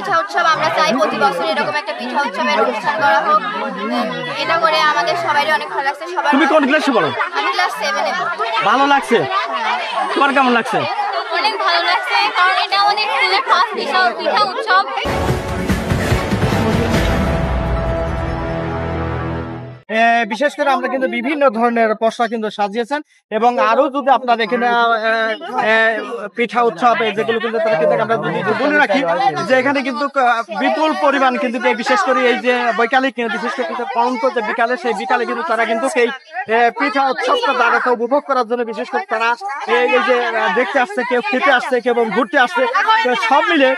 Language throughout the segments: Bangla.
পিঠা উৎসব আমরা চাই প্রতি বছর। এরকম একটা পিঠা উৎসবের অনুষ্ঠান করা হোক। এটা করে আমাদের সবাই অনেক ভালো লাগছে। সবার তুমি কোন ক্লাসে পড়ো? আমি ক্লাস 7 এ ভালো লাগছে? তোমার কেমন লাগছে? অনেক ভালো লাগছে কারণ এটা আমাদের স্কুলের ফার্স্ট পিঠা পিঠা উৎসব। বিশেষ করে আমরা কিন্তু বিভিন্ন ধরনের পশরা কিন্তু সাজিয়েছেন এবং আরও যদি আপনার এখানে পিঠা উৎসব যেগুলো কিন্তু আমরা বলে রাখি, যে এখানে কিন্তু বিপুল পরিমাণ কিন্তু বিশেষ করে এই যে বৈকালিক, বিশেষ করে কিন্তু পরন্ত যে বিকালে, সেই বিকালে কিন্তু তারা কিন্তু সেই পিঠা উৎসবটা তারা উপভোগ করার জন্য বিশেষ করে তারা এই যে দেখতে আসছে, কেউ খেতে আসছে, কেউ এবং ঘুরতে আসছে সব মিলে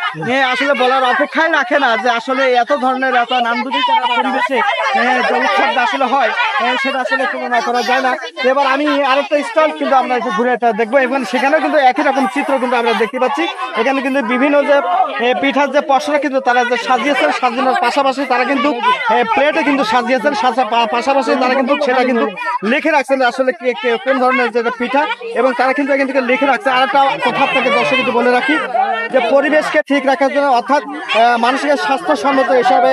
আসলে বলার অপেক্ষায় রাখে না যে আসলে এত ধরনের এত নান্দনিক পরিবেশে যে উৎসবটা আসলে হয়। সেটা আসলে তুলনা করা যায় না। এবার আমি আরেকটা স্টল কিন্তু আমরা একটু ঘুরে দেখব। এবং সেখানেও কিন্তু একই রকম চিত্র কিন্তু আমরা দেখতে পাচ্ছি। এখানে কিন্তু বিভিন্ন যে পিঠার যে পশরা কিন্তু তারা যে সাজিয়েছেন, সাজানোর পাশাপাশি তারা কিন্তু প্লেটে কিন্তু সাজিয়েছেন পাশাপাশি তারা কিন্তু সেটা কিন্তু লিখে রাখছেন আসলে কোন ধরনের যে পিঠা। এবং তারা কিন্তু এখান থেকে লিখে রাখছে। আর একটা কথা আপনাকে দর্শক কিন্তু বলে রাখি, যে পরিবেশকে ঠিক রাখার জন্য অর্থাৎ মানুষের স্বাস্থ্যসম্মত হিসাবে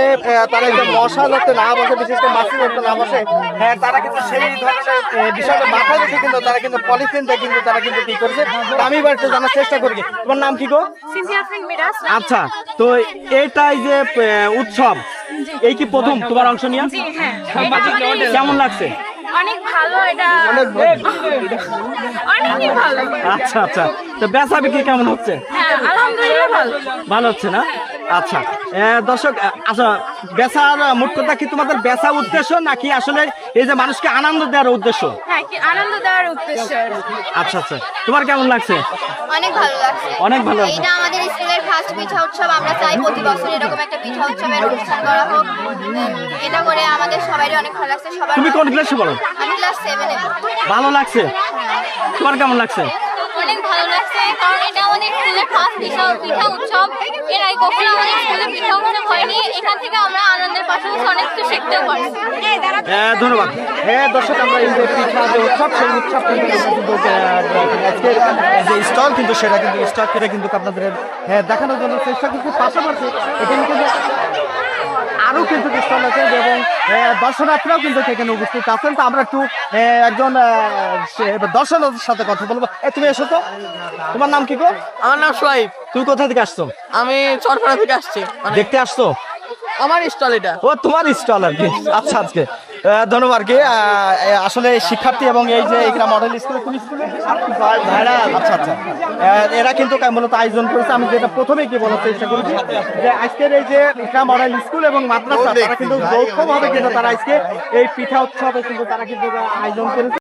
তারা যে মশা যাতে না বসে, বিশেষ করে মাছি যাতে না বসে হ্যাঁ, তারা কিন্তু সেই ধরনের বিষয়টা মাথায় রেখে কিন্তু তারা কিন্তু পলিথিন দিয়ে কিন্তু তারা কিন্তু কি করছে? তো আমি এবার একটু জানার চেষ্টা করি। তোমার নাম কি গো? আচ্ছা তো এইটাই যে উৎসব এই কি প্রথম তোমার অংশ নিয়ে? কেমন লাগছে? অনেক ভালো এটা অনেকই ভালো। আচ্ছা আচ্ছা। তো বেচা বিক্রি কেমন হচ্ছে? হ্যাঁ আলহামদুলিল্লাহ ভালো। ভালো হচ্ছে না? আচ্ছা। দর্শক আচ্ছা বেচার মোট কথা কি তোমাদের বেচা উদ্দেশ্য নাকি আসলে এই যে মানুষকে আনন্দ দেওয়ার উদ্দেশ্য? হ্যাঁ কি আনন্দ দেওয়ার উদ্দেশ্য? আচ্ছা আচ্ছা। তোমার কেমন লাগছে? অনেক ভালো লাগছে। অনেক ভালো। এটা আমাদের স্কুলের ফার্স্ট পিঠা উৎসব আমরা চাই প্রতি বছর এরকম একটা পিঠা উৎসবের অনুষ্ঠান করা হোক। এটা করে আমাদের সবারই অনেক ভালো লাগছে সবার তুমি কোন ক্লাসে পড়ো? আমি ক্লাস সেভেনে ভালো লাগছে? তোমার কেমন লাগছে? অনেক ভালো লাগছে কারণ এটা আমাদের স্কুলের ফার্স্ট পিঠা উৎসব। কখনো স্কুলে হয়নি। এখান থেকে আমরা আনন্দের পাশাপাশি অনেক কিছু পারি। হ্যাঁ ধন্যবাদ। হ্যাঁ দর্শক আমরা এই যে পিঠা যে উৎসব সেই উৎসব কিন্তু যে স্টল কিন্তু সেটা কিন্তু স্টল সেটা কিন্তু আপনাদের হ্যাঁ, দেখানোর জন্য চেষ্টা করছি। পাশাপাশি এখানে কিন্তু আরও আছে এবং দর্শনার্থীরাও কিন্তু এখানে উপস্থিত আছেন। তো আমরা একটু একজন দর্শনার্থীর সাথে কথা বলব। এ, তুমি এসো তো। তোমার নাম কি গো? আমার নাম সোহাইব। তুমি কোথা থেকে আসছো? আমি চরপাড়া থেকে আসছি। মানে দেখতে আসছো? আমার স্টল এটা। ও তোমার স্টল আর কি। আচ্ছা আজকে। ধন্যবাদ কি? আসলে শিক্ষার্থী এবং এই যে এখানে মডেল স্কুলে কোন স্কুলে ভাইরা আচ্ছা আচ্ছা। এরা কিন্তু মূলত আয়োজন করেছে। আমি যেটা প্রথমে কি বলার চেষ্টা করেছি যে আজকের এই যে ইকরা মডেল স্কুল এবং মাদ্রাসা তারা কিন্তু যৌথভাবে কিন্তু তারা আজকে এই পিঠা উৎসবে কিন্তু তারা কিন্তু আয়োজন করেছে।